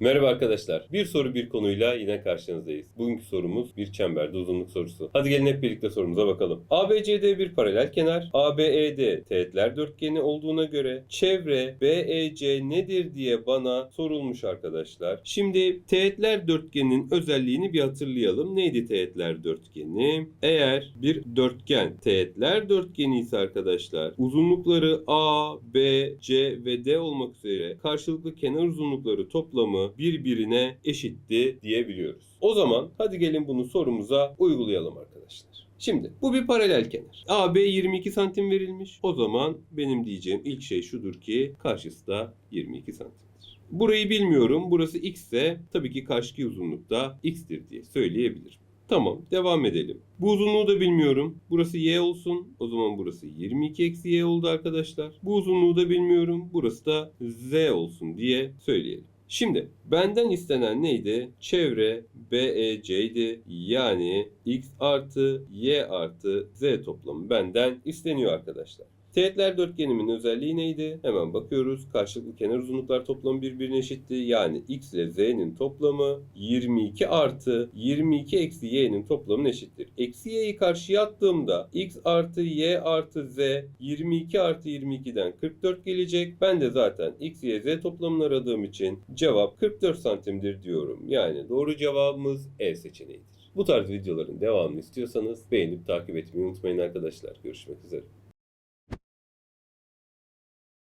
Merhaba arkadaşlar. Bir soru bir konuyla yine karşınızdayız. Bugünkü sorumuz bir çemberde uzunluk sorusu. Hadi gelin hep birlikte sorumuza bakalım. ABCD bir paralel kenar, ABED teğetler dörtgeni olduğuna göre çevre BEC nedir diye bana sorulmuş arkadaşlar. Şimdi teğetler dörtgeninin özelliğini bir hatırlayalım. Neydi teğetler dörtgeni? Eğer bir dörtgen teğetler dörtgeni ise arkadaşlar uzunlukları A, B, C ve D olmak üzere karşılıklı kenar uzunlukları toplamı birbirine eşitti diyebiliyoruz. O zaman hadi gelin bunu sorumuza uygulayalım arkadaşlar. Şimdi bu bir paralel kenar. AB 22 santim verilmiş. O zaman benim diyeceğim ilk şey şudur ki karşısı da 22 santimdir. Burayı bilmiyorum. Burası x ise tabii ki karşıki uzunluk da x'tir diye söyleyebilirim. Tamam devam edelim. Bu uzunluğu da bilmiyorum. Burası y olsun. O zaman burası 22 eksi y oldu arkadaşlar. Bu uzunluğu da bilmiyorum. Burası da z olsun diye söyleyelim. Şimdi benden istenen neydi? Çevre BEC'ydi. Yani x artı y artı z toplamı benden isteniyor arkadaşlar. Teğetler dörtgenimin özelliği neydi? Hemen bakıyoruz. Karşılıklı kenar uzunluklar toplamı birbirine eşitti. Yani x ile z'nin toplamı 22 artı 22 eksi y'nin toplamına eşittir. Eksi y'yi karşıya attığımda x artı y artı z 22 artı 22'den 44 gelecek. Ben de zaten x, y, z toplamını aradığım için cevap 44 santimdir diyorum. Yani doğru cevabımız E seçeneğidir. Bu tarz videoların devamını istiyorsanız beğenip takip etmeyi unutmayın arkadaşlar. Görüşmek üzere.